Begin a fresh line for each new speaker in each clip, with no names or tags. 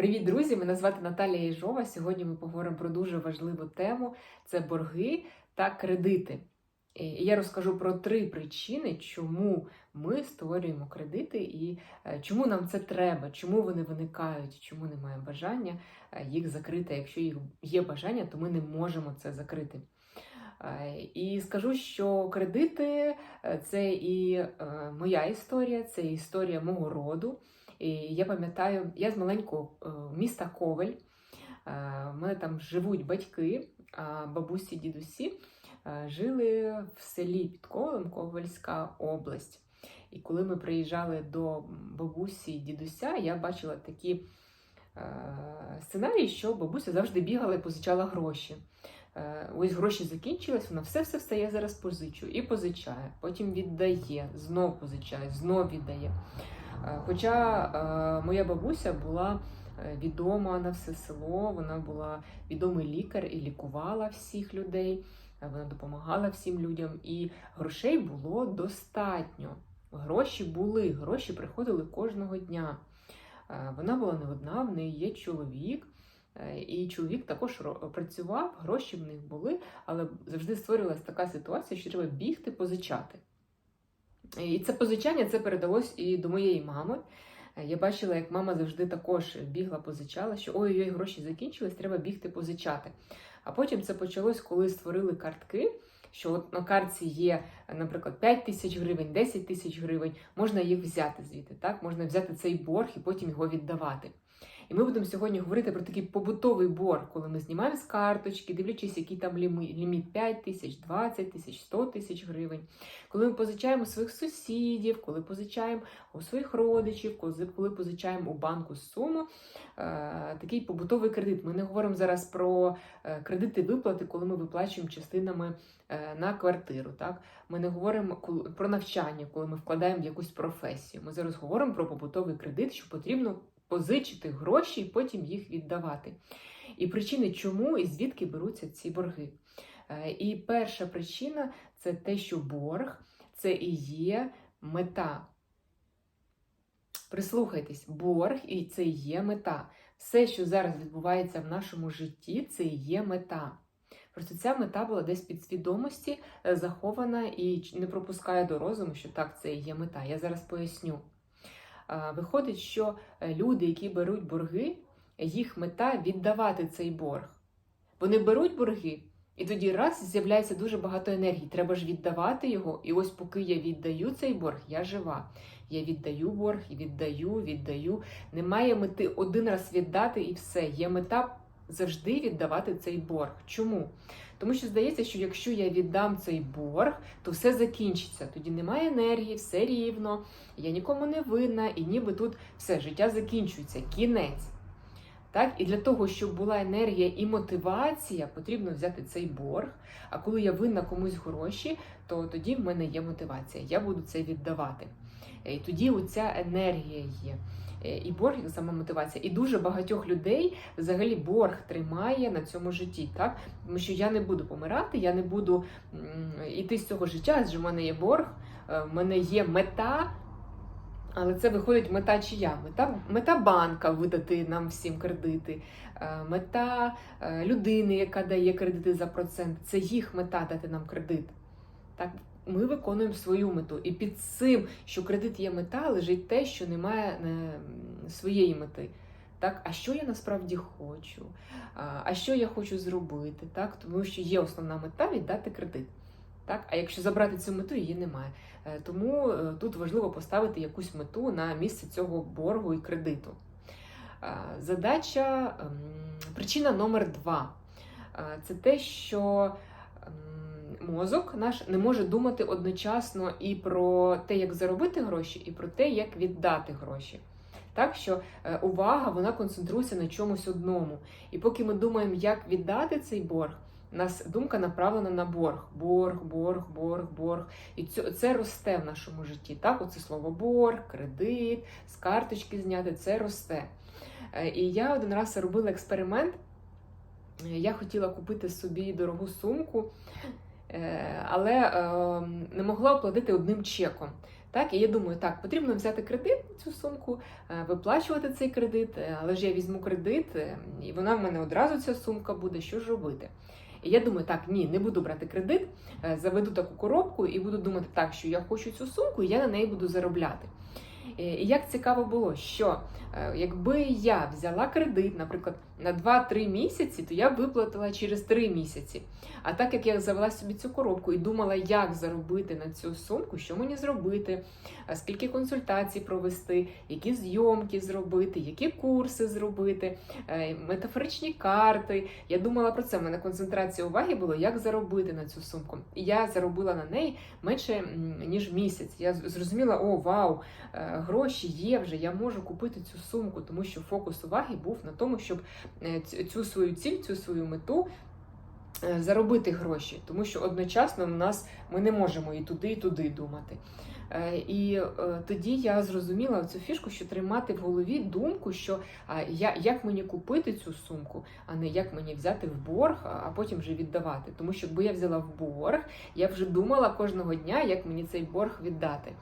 Привіт, друзі! Мене звати Наталія Єжова. Сьогодні ми поговоримо про дуже важливу тему: це борги та кредити. І я розкажу про три причини, чому ми створюємо кредити і е, чому нам це треба, чому вони виникають, чому немає бажання е, їх закрити. Якщо їх є бажання, то ми не можемо це закрити. Е, І скажу, що кредити це і моя історія, це історія мого роду. І я пам'ятаю, я з маленького е, міста Ковель. Е, В мене там живуть батьки, а бабусі, дідусі е, жили в селі під Ковелем, Ковельська область. І коли ми приїжджали до бабусі дідуся, я бачила такі е, сценарії, що бабуся завжди бігала і позичала гроші. Е, Ось гроші закінчились, вона все все все я зараз позичу і позичає, потім віддає, знов позичає, знов віддає. Е, Хоча е, моя бабуся була е, відома на все село, вона була відомий лікар і лікувала всіх людей, вона допомагала всім людям, і грошей було достатньо. Гроші були, гроші приходили кожного дня. Вона була не одна, в неї є чоловік. І чоловік також працював, гроші в них були, але завжди створювалася така ситуація, що треба бігти, позичати. І це позичання це передалось і до моєї мами. Я бачила, як мама завжди також бігла, позичала, що ой-ой, гроші закінчились, треба бігти позичати. А потім це почалось, коли створили картки. Що от на картці є, наприклад, 5 тисяч гривень, 10 тисяч гривень, можна їх взяти звідти, так? Можна взяти цей борг і потім його віддавати. І ми будемо сьогодні говорити про такий побутовий борг, коли ми знімаємо з карточки, дивлячись, який там лімі- ліміт 5 тисяч, 20 тисяч, 100 тисяч гривень. Коли ми позичаємо своїх сусідів, коли позичаємо у своїх родичів, коли позичаємо у банку суму, е, такий побутовий кредит. Ми не говоримо зараз про е, кредити виплати, коли ми виплачуємо частинами е, на квартиру. Так? Ми не говоримо про навчання, коли ми вкладаємо в якусь професію. Ми зараз говоримо про побутовий кредит, що потрібно позичити гроші і потім їх віддавати. І причини, чому і звідки беруться ці борги. Е, І перша причина це те, що борг це і є мета. Прислухайтесь, борг і це є мета. Все, що зараз відбувається в нашому житті, це є мета. Просто ця мета була десь під свідомості е, захована і не пропускає до розуму, що так, це і є мета. Я зараз поясню. А, Виходить, що е, люди, які беруть борги, їх мета віддавати цей борг. Вони беруть борги, і тоді раз з'являється дуже багато енергії. Треба ж віддавати його. І ось поки я віддаю цей борг, я жива. Я віддаю борг, віддаю, віддаю. Немає мети один раз віддати і все. Є мета завжди віддавати цей борг. Чому? Тому що здається, що якщо я віддам цей борг, то все закінчиться. Тоді немає енергії, все рівно, я нікому не винна, і ніби тут все життя закінчується, кінець. Так, і для того, щоб була енергія і мотивація, потрібно взяти цей борг. А коли я винна комусь гроші, то тоді в мене є мотивація. Я буду це віддавати. І тоді оця енергія є. Е, І борг як сама мотивація. І дуже багатьох людей взагалі борг тримає на цьому житті, так? Тому що я не буду помирати, я не буду м, іти з цього життя, адже в мене є борг, е, в мене є мета. Але це виходить мета чия? Мета, мета банка видати нам всім кредити, е, мета людини, яка дає кредити за процент. Це їх мета дати нам кредит. Так, ми виконуємо свою мету. І під цим, що кредит є мета, лежить те, що немає е, своєї мети. Так, а що я насправді хочу? А, що я хочу зробити? Так, тому що є основна мета віддати кредит. Так, а якщо забрати цю мету, її немає. Е, Тому е, тут важливо поставити якусь мету на місце цього боргу і кредиту. Задача, ем, причина номер два це те, що ем, мозок наш не може думати одночасно і про те, як заробити гроші, і про те, як віддати гроші. Так що е, увага вона концентрується на чомусь одному. І поки ми думаємо, як віддати цей борг, нас думка направлена на борг. Борг, борг, борг, борг. І це, росте в нашому житті. Так, оце слово борг, кредит, з карточки зняти, це росте. Е, І я один раз робила експеримент. Е, Я хотіла купити собі дорогу сумку, але е, не могла оплатити одним чеком. Так, і я думаю, так, потрібно взяти кредит цю сумку, е, виплачувати цей кредит, е, але ж я візьму кредит, е, і вона в мене одразу ця сумка буде. Що ж робити? І я думаю, так, ні, не буду брати кредит, е, заведу таку коробку і буду думати, так, що я хочу цю сумку, і я на неї буду заробляти. І як цікаво було, що е, якби я взяла кредит, наприклад, на 2-3 місяці, то я б виплатила через 3 місяці. А так як я завела собі цю коробку і думала, як заробити на цю сумку, що мені зробити, скільки консультацій провести, які зйомки зробити, які курси зробити, е, метафоричні карти. Я думала про це. У мене концентрація уваги була, як заробити на цю сумку. І я заробила на неї менше ніж місяць. Я зрозуміла, о, вау, е, гроші є вже, я можу купити цю сумку, тому що фокус уваги був на тому, щоб е, цю свою ціль, цю свою мету. е, Заробити гроші, тому що одночасно в нас ми не можемо і туди, і туди думати. Е, І тоді я зрозуміла цю фішку, що тримати в голові думку, що я, як мені купити цю сумку, а не як мені взяти в борг, а потім вже віддавати. Тому що якби я взяла в борг, я вже думала кожного дня, як мені цей борг віддати.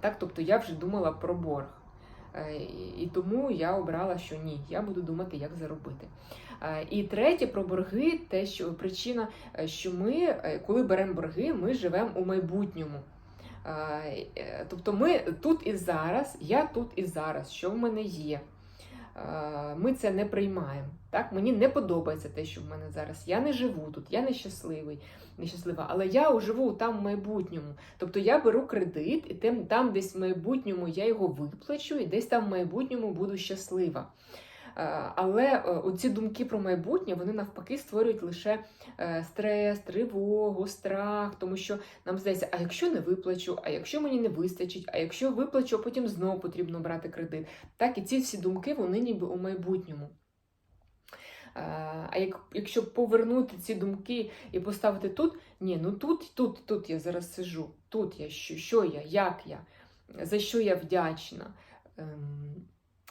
Так, тобто я вже думала про борг. Е, І тому я обрала, що ні, я буду думати, як заробити. Е, І третє про борги, те, що причина, е, що ми, коли беремо борги, ми живемо у майбутньому. Тобто ми тут і зараз, я тут і зараз, що в мене є. Е, Ми це не приймаємо. Так? Мені не подобається те, що в мене зараз. Я не живу тут, я нещасливий, нещаслива, але я живу там в майбутньому. Тобто я беру кредит, і тим там десь в майбутньому я його виплачу, і десь там в майбутньому буду щаслива. Е, Але е, оці думки про майбутнє вони навпаки створюють лише е, стрес, тривогу, страх, тому що нам здається, а якщо не виплачу, а якщо мені не вистачить, а якщо виплачу, а потім знову потрібно брати кредит. Так, і ці всі думки вони ніби у майбутньому. А як, якщо повернути ці думки і поставити тут, ні, ну тут, тут, тут я зараз сижу, тут я що, що я, як я, за що я вдячна.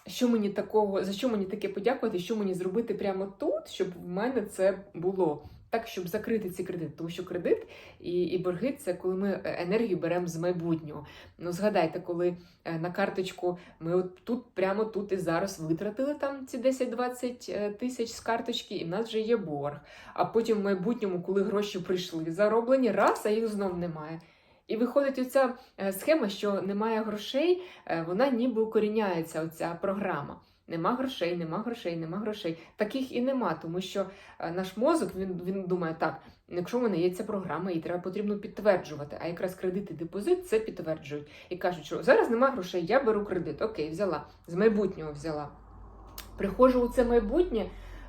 Що мені такого, за що мені таке подякувати, що мені зробити прямо тут, щоб в мене це було. Так, щоб закрити ці кредити. Тому що кредит і, і борги це коли ми е, енергію беремо з майбутнього. Ну, згадайте, коли е, на карточку ми от тут, прямо тут і зараз витратили там ці 10-20 е, тисяч з карточки, і в нас вже є борг. А потім в майбутньому, коли гроші прийшли, зароблені, раз, а їх знов немає. І виходить оця е, схема, що немає грошей, е, вона ніби укоріняється, оця програма. Нема грошей, нема грошей, нема грошей. Таких і нема, тому що е, наш мозок він, він думає, так, якщо в мене є ця програма, її треба потрібно підтверджувати. А якраз кредит і депозит це підтверджують. І кажуть, що зараз нема грошей, я беру кредит. Окей, взяла, з майбутнього взяла. Приходжу у це майбутнє,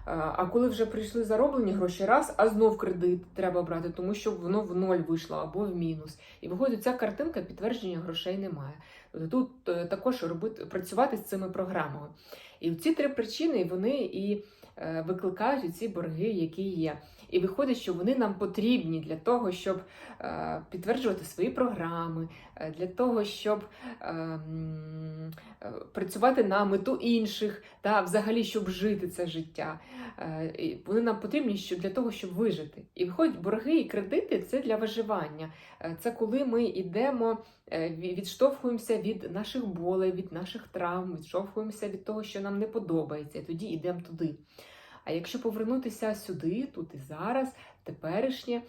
а коли вже прийшли зароблені гроші, раз, а знов кредит треба брати, тому що воно в ноль вийшло або в мінус. І виходить, ця картинка підтвердження грошей немає. Тобто тут е, також робити, працювати з цими програмами. І ці три причини вони і е, викликають ці борги, які є. І виходить, що вони нам потрібні для того, щоб е, підтверджувати свої програми, е, для того, щоб е, працювати на мету інших, та взагалі, щоб жити це життя. Вони нам потрібні що- для того, щоб вижити. І виходять борги і кредити це для виживання. Це коли ми йдемо, відштовхуємося від наших болей, від наших травм, відштовхуємося від того, що нам не подобається, і тоді йдемо туди. А якщо повернутися сюди, тут і зараз, теперішнє,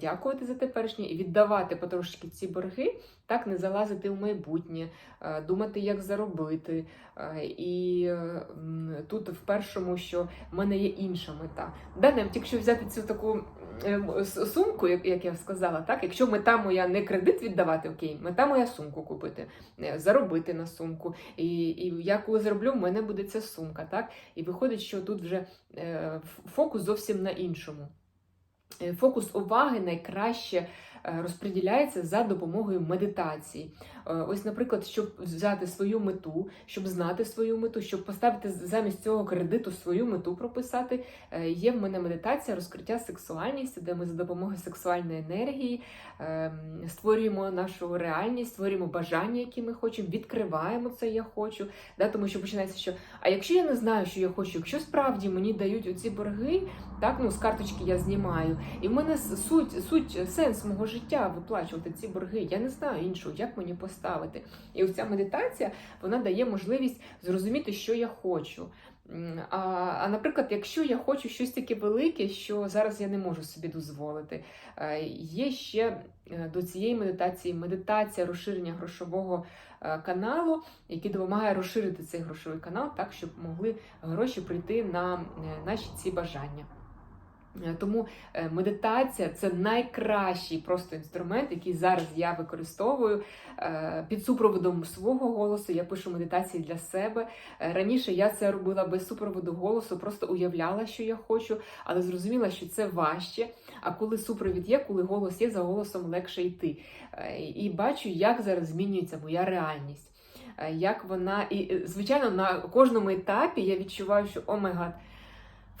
дякувати за теперішнє і віддавати потрошки ці борги, так не залазити в майбутнє, е, думати, як заробити. Е, І е, тут в першому, що в мене є інша мета. Да, навіть якщо взяти цю таку е, сумку, як, я сказала, так, якщо мета моя не кредит віддавати, окей, мета моя сумку купити, е, заробити на сумку. І, і я коли в мене буде ця сумка. Так? І виходить, що тут вже е, фокус зовсім на іншому. Е, Фокус уваги найкраще розподіляється за допомогою медитації. Е, Ось, наприклад, щоб взяти свою мету, щоб знати свою мету, щоб поставити замість цього кредиту свою мету прописати, е, є в мене медитація розкриття сексуальності, де ми за допомогою сексуальної енергії ем, створюємо нашу реальність, створюємо бажання, які ми хочемо, відкриваємо це я хочу. Да? Тому що починається, що а якщо я не знаю, що я хочу, якщо справді мені дають оці борги, так ну з карточки я знімаю, і в мене суть, суть, сенс мого життя виплачувати ці борги. Я не знаю іншого, як мені поставити. І ось ця медитація вона дає можливість зрозуміти, що я хочу. А, а наприклад, якщо я хочу щось таке велике, що зараз я не можу собі дозволити, е, є ще е, до цієї медитації медитація розширення грошового е, каналу, який допомагає розширити цей грошовий канал так, щоб могли гроші прийти на наші ці бажання. Е, Тому е, медитація це найкращий просто інструмент, який зараз я використовую е, під супроводом свого голосу. Я пишу медитації для себе. Раніше я це робила без супроводу голосу, просто уявляла, що я хочу, але зрозуміла, що це важче. А коли супровід є, коли голос є, за голосом легше йти. І бачу, як зараз змінюється моя реальність. Як вона, і звичайно, на кожному етапі я відчуваю, що о май гад,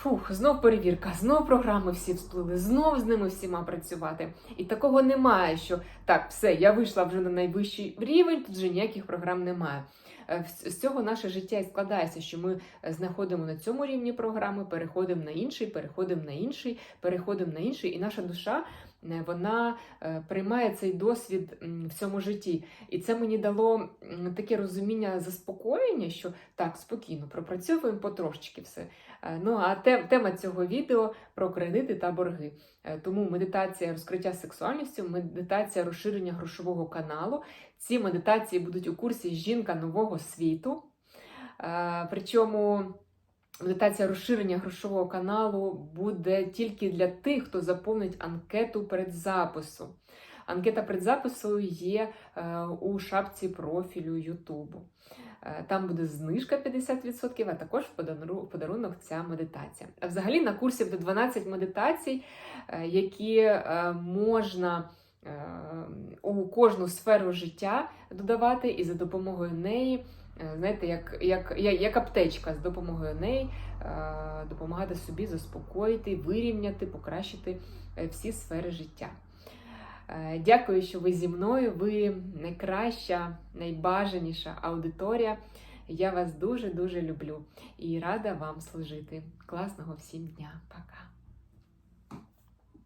Фух, знов перевірка, знов програми всі всплили, знов з ними всіма працювати. І такого немає, що так, все, я вийшла вже на найвищий рівень, тут вже ніяких програм немає. Е, З цього наше життя і складається, що ми е, знаходимо на цьому рівні програми, переходимо на інший, переходимо на інший, переходимо на інший, і наша душа вона е, приймає цей досвід в цьому житті. І це мені дало таке розуміння заспокоєння, що так, спокійно, пропрацьовуємо потрошечки все. Е, Ну а тема цього відео про кредити та борги. Е, Тому медитація розкриття сексуальністю, медитація розширення грошового каналу. Ці медитації будуть у курсі Жінка нового світу. Е, Причому медитація розширення грошового каналу буде тільки для тих, хто заповнить анкету передзапису. Анкета предзапису є е, у шапці профілю Ютубу. Е, Там буде знижка 50%, а також в подарунок ця медитація. А взагалі на курсі буде 12 медитацій, е, які можна у кожну сферу життя додавати, і за допомогою неї, знаєте, як, як, як, аптечка, з допомогою неї е, допомагати собі заспокоїти, вирівняти, покращити е, всі сфери життя. Е, Дякую, що ви зі мною. Ви найкраща, найбажаніша аудиторія. Я вас дуже дуже люблю і рада вам служити. Класного всім дня. Пока.